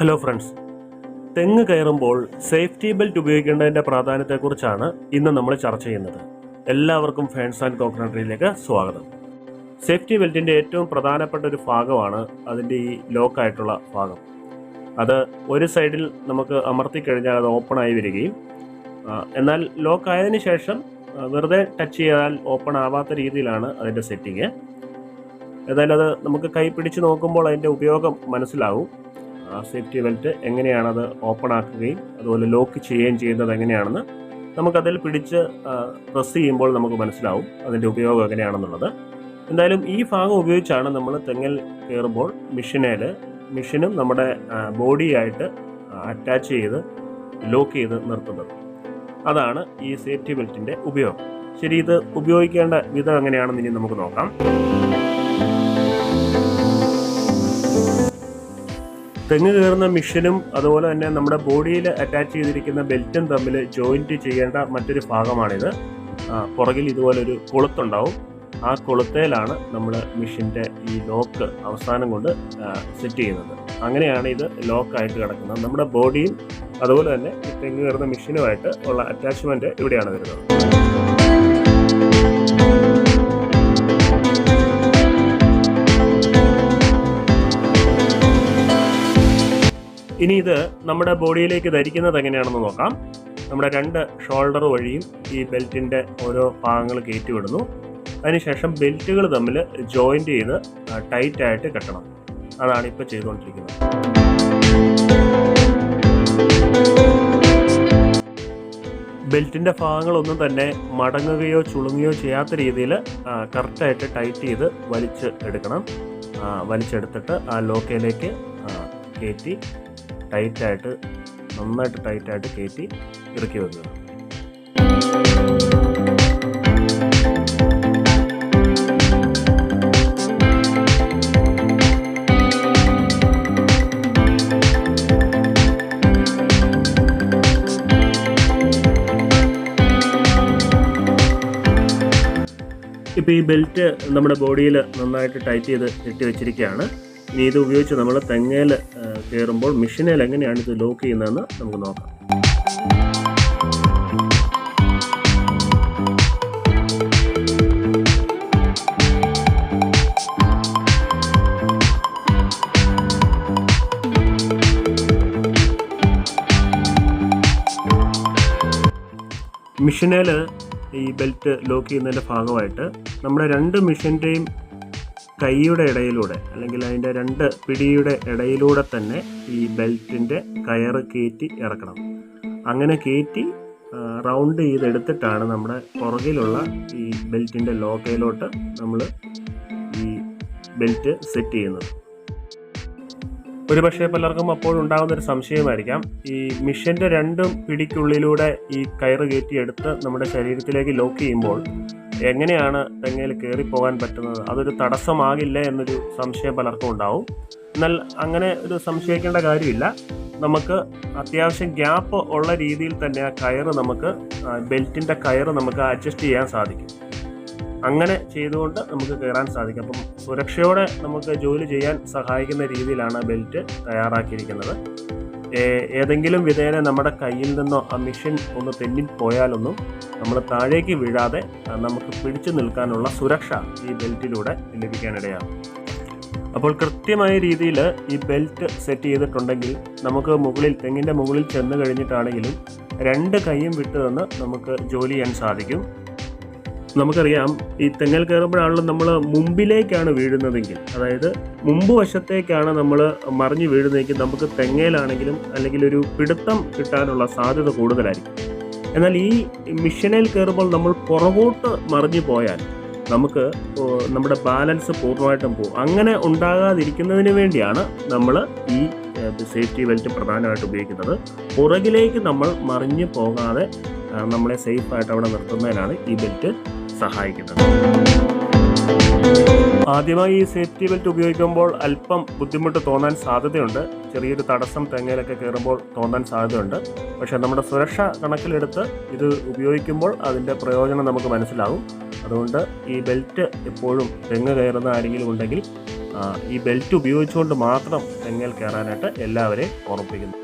Hello friends തെങ്ങ് കയറുമ്പോൾ safety belt ഉപയോഗിക്കേണ്ടതിന്റെ പ്രാധാന്യത്തെക്കുറിച്ചാണ് ഇന്ന് നമ്മൾ ചർച്ച ചെയ്യുന്നത്. എല്ലാവർക്കും ഫാൻസ് ആൻഡ് കോക്കനട്രിയിലേക്ക് സ്വാഗതം. സേഫ്റ്റി ബെൽറ്റിന്റെ ഏറ്റവും പ്രധാനപ്പെട്ട ഒരു ഭാഗമാണ് അതിന്റെ ഈ ലോക്കായിട്ടുള്ള ഭാഗം. അത് ഒരു സൈഡിൽ നമുക്ക് അമർത്തി കഴിഞ്ഞാൽ അത് ഓപ്പൺ ആയി വരികയും എന്നാൽ ലോക്ക് ആയതിനു ശേഷം വെറുതെ ടച്ച് ചെയ്താൽ ഓപ്പൺ ആവാത്ത രീതിയിലാണ് അതിന്റെ സെറ്റിങ് ഏതായാലും അത് നമുക്ക് കൈ പിടിച്ച് നോക്കുമ്പോൾ അതിന്റെ ഉപയോഗം മനസ്സിലാവും. സേഫ്റ്റി ബെൽറ്റ് എങ്ങനെയാണത് ഓപ്പൺ ആക്കുകയും അതുപോലെ ലോക്ക് ചെയ്യുകയും ചെയ്യുന്നത് എങ്ങനെയാണെന്ന് നമുക്കതിൽ പിടിച്ച് പ്രസ് ചെയ്യുമ്പോൾ നമുക്ക് മനസ്സിലാവും അതിന്റെ ഉപയോഗം എങ്ങനെയാണെന്നുള്ളത്. എന്തായാലും ഈ ഭാഗം ഉപയോഗിച്ചാണ് നമ്മൾ തെങ്ങൽ കയറുമ്പോൾ മിഷനേൽ മിഷനും നമ്മുടെ ബോഡിയായിട്ട് അറ്റാച്ച് ചെയ്ത് ലോക്ക് ചെയ്ത് നിർത്തുന്നത്. അതാണ് ഈ സേഫ്റ്റി ബെൽറ്റിന്റെ ഉപയോഗം. ശരി ഇത് ഉപയോഗിക്കേണ്ട വിധം എങ്ങനെയാണെന്ന് ഇനി നമുക്ക് നോക്കാം. തെങ്ങ് കയറുന്ന മിഷനും അതുപോലെ തന്നെ നമ്മുടെ ബോഡിയിൽ അറ്റാച്ച് ചെയ്തിരിക്കുന്ന ബെൽറ്റും തമ്മിൽ ജോയിന്റ് ചെയ്യേണ്ട മറ്റൊരു ഭാഗമാണിത്. പുറകിൽ ഇതുപോലൊരു കൊളുത്തുണ്ടാവും. ആ കൊളുത്തേലാണ് നമ്മൾ മിഷിന്റെ ഈ ലോക്ക് അവസാനം കൊണ്ട് സെറ്റ് ചെയ്യുന്നത്. അങ്ങനെയാണ് ഇത് ലോക്കായിട്ട് കിടക്കുന്നത്. നമ്മുടെ ബോഡിയും അതുപോലെ തന്നെ ഈ തെങ്ങ് കയറുന്ന മിഷനുമായിട്ട് ഉള്ള അറ്റാച്ച്മെന്റ് ഇവിടെയാണ് വരുന്നത്. ഇനി ഇത് നമ്മുടെ ബോഡിയിലേക്ക് ധരിക്കുന്നത് എങ്ങനെയാണെന്ന് നോക്കാം. നമ്മുടെ രണ്ട് ഷോൾഡർ വഴിയും ഈ ബെൽറ്റിന്റെ ഓരോ ഭാഗങ്ങൾ കയറ്റി വിടുന്നു അതിനുശേഷം ബെൽറ്റുകൾ തമ്മിൽ ജോയിന്റ് ചെയ്ത് ടൈറ്റ് ആയിട്ട് കെട്ടണം. അതാണ് ഇപ്പോൾ ചെയ്തുകൊണ്ടിരിക്കുന്നത്. ബെൽറ്റിന്റെ ഭാഗങ്ങളൊന്നും തന്നെ മടങ്ങുകയോ ചുളുങ്ങുകയോ ചെയ്യാത്ത രീതിയിൽ കറക്റ്റായിട്ട് ടൈറ്റ് ചെയ്ത് വലിച്ച് എടുക്കണം. വലിച്ചെടുത്തിട്ട് ആ ലോക്കയിലേക്ക് കയറ്റി ടൈറ്റായിട്ട് നന്നായിട്ട് ടൈറ്റായിട്ട് കയറ്റി ഇറക്കി വെക്കുക. ഇപ്പോൾ ഈ ബെൽറ്റ് നമ്മുടെ ബോഡിയിൽ നന്നായിട്ട് ടൈറ്റ് ചെയ്ത് കെട്ടി വെച്ചിരിക്കുകയാണ്. ഇനി ഇത് ഉപയോഗിച്ച് നമ്മൾ തെങ്ങയിൽ കയറുമ്പോൾ മെഷീനിൽ എങ്ങനെയാണ് ഇത് ലോക്ക് ചെയ്യുന്നതെന്ന് നമുക്ക് നോക്കാം. മിഷനേൽ ഈ ബെൽറ്റ് ലോക്ക് ചെയ്യുന്നതിന്റെ ഭാഗമായിട്ട് നമ്മുടെ രണ്ട് മിഷന്റെയും കൈയുടെ ഇടയിലൂടെ അല്ലെങ്കിൽ അതിന്റെ രണ്ട് പിടിയുടെ ഇടയിലൂടെ തന്നെ ഈ ബെൽറ്റിന്റെ കയറ് കയറ്റി ഇറക്കണം. അങ്ങനെ കയറ്റി റൗണ്ട് ചെയ്തെടുത്തിട്ടാണ് നമ്മുടെ പുറകിലുള്ള ഈ ബെൽറ്റിന്റെ ലോക്കയിലോട്ട് നമ്മൾ ഈ ബെൽറ്റ് സെറ്റ് ചെയ്യുന്നത്. ഒരുപക്ഷെ പലർക്കും അപ്പോൾ ഉണ്ടാകുന്ന ഒരു സംശയമായിരിക്കാം. ഈ മിഷന്റെ രണ്ടും പിടിക്കുള്ളിലൂടെ ഈ കയറ് കയറ്റിയെടുത്ത് നമ്മുടെ ശരീരത്തിലേക്ക് ലോക്ക് ചെയ്യുമ്പോൾ എങ്ങനെയാണ് തെങ്ങയിൽ പോകാൻ പറ്റുന്നത്? അതൊരു തടസ്സമാകില്ല എന്നൊരു സംശയം പലർക്കും ഉണ്ടാവും. എന്നാൽ അങ്ങനെ ഒരു സംശയിക്കേണ്ട കാര്യമില്ല. നമുക്ക് അത്യാവശ്യം ഗ്യാപ്പ് ഉള്ള രീതിയിൽ തന്നെ ആ കയറ് നമുക്ക് ബെൽറ്റിന്റെ കയറ് നമുക്ക് അഡ്ജസ്റ്റ് ചെയ്യാൻ സാധിക്കും. അങ്ങനെ ചെയ്തുകൊണ്ട് നമുക്ക് കയറാൻ സാധിക്കും. അപ്പം സുരക്ഷയോടെ നമുക്ക് ജോലി ചെയ്യാൻ സഹായിക്കുന്ന രീതിയിലാണ് ബെൽറ്റ് തയ്യാറാക്കിയിരിക്കുന്നത്. ഏതെങ്കിലും വിധേന നമ്മുടെ കയ്യിൽ നിന്നോ ആ മിഷൻ ഒന്ന് തെന്നി പോയാലൊന്നും നമ്മൾ താഴേക്ക് വീഴാതെ നമുക്ക് പിടിച്ചു നിൽക്കാനുള്ള സുരക്ഷ ഈ ബെൽറ്റിലൂടെ ലഭിക്കാനിടയാകും. അപ്പോൾ കൃത്യമായ രീതിയിൽ ഈ ബെൽറ്റ് സെറ്റ് ചെയ്തിട്ടുണ്ടെങ്കിൽ നമുക്ക് മുകളിൽ തെങ്ങിന്റെ മുകളിൽ ചെന്ന് കഴിഞ്ഞിട്ടാണെങ്കിലും രണ്ട് കൈയും വിട്ടു നിന്ന് നമുക്ക് ജോലി ചെയ്യാൻ സാധിക്കും. നമുക്കറിയാം ഈ തെങ്ങൽ കയറുമ്പോഴാണല്ലോ നമ്മൾ മുമ്പിലേക്കാണ് വീഴുന്നതെങ്കിൽ. അതായത് മുമ്പ് വശത്തേക്കാണ് നമ്മൾ മറിഞ്ഞു വീഴുന്നതെങ്കിൽ നമുക്ക് തെങ്ങയിലാണെങ്കിലും അല്ലെങ്കിൽ ഒരു പിടുത്തം കിട്ടാനുള്ള സാധ്യത കൂടുതലായിരിക്കും. എന്നാൽ ഈ മിഷനിൽ കയറുമ്പോൾ നമ്മൾ പുറകോട്ട് മറിഞ്ഞു പോയാൽ നമുക്ക് നമ്മുടെ ബാലൻസ് പൂർണമായിട്ടും പോകും. അങ്ങനെ ഉണ്ടാകാതിരിക്കുന്നതിന് വേണ്ടിയാണ് നമ്മൾ ഈ സേഫ്റ്റി ബെൽറ്റ് പ്രധാനമായിട്ട് ഉപയോഗിക്കുന്നത്. പുറകിലേക്ക് നമ്മൾ മറിഞ്ഞു പോകാതെ നമ്മളെ സേഫായിട്ട് അവിടെ നിർത്തുന്നതിനാണ് ഈ ബെൽറ്റ് സഹായിക്കുന്നത്. ആദ്യമായി ഈ സേഫ്റ്റി ബെൽറ്റ് ഉപയോഗിക്കുമ്പോൾ അല്പം ബുദ്ധിമുട്ട് തോന്നാൻ സാധ്യതയുണ്ട്. ചെറിയൊരു തടസ്സം തെങ്ങയിലൊക്കെ കയറുമ്പോൾ തോന്നാൻ സാധ്യതയുണ്ട്. പക്ഷേ നമ്മുടെ സുരക്ഷ കണക്കിലെടുത്ത് ഇത് ഉപയോഗിക്കുമ്പോൾ അതിന്റെ പ്രയോജനം നമുക്ക് മനസ്സിലാവും അതുകൊണ്ട് ഈ ബെൽറ്റ് എപ്പോഴും തെങ്ങ് കയറുന്ന ആരെങ്കിലും ഉണ്ടെങ്കിൽ ഈ ബെൽറ്റ് ഉപയോഗിച്ചുകൊണ്ട് മാത്രം തെങ്ങൽ കയറാനായിട്ട് എല്ലാവരെയും ഓർമ്മിപ്പിക്കുന്നു.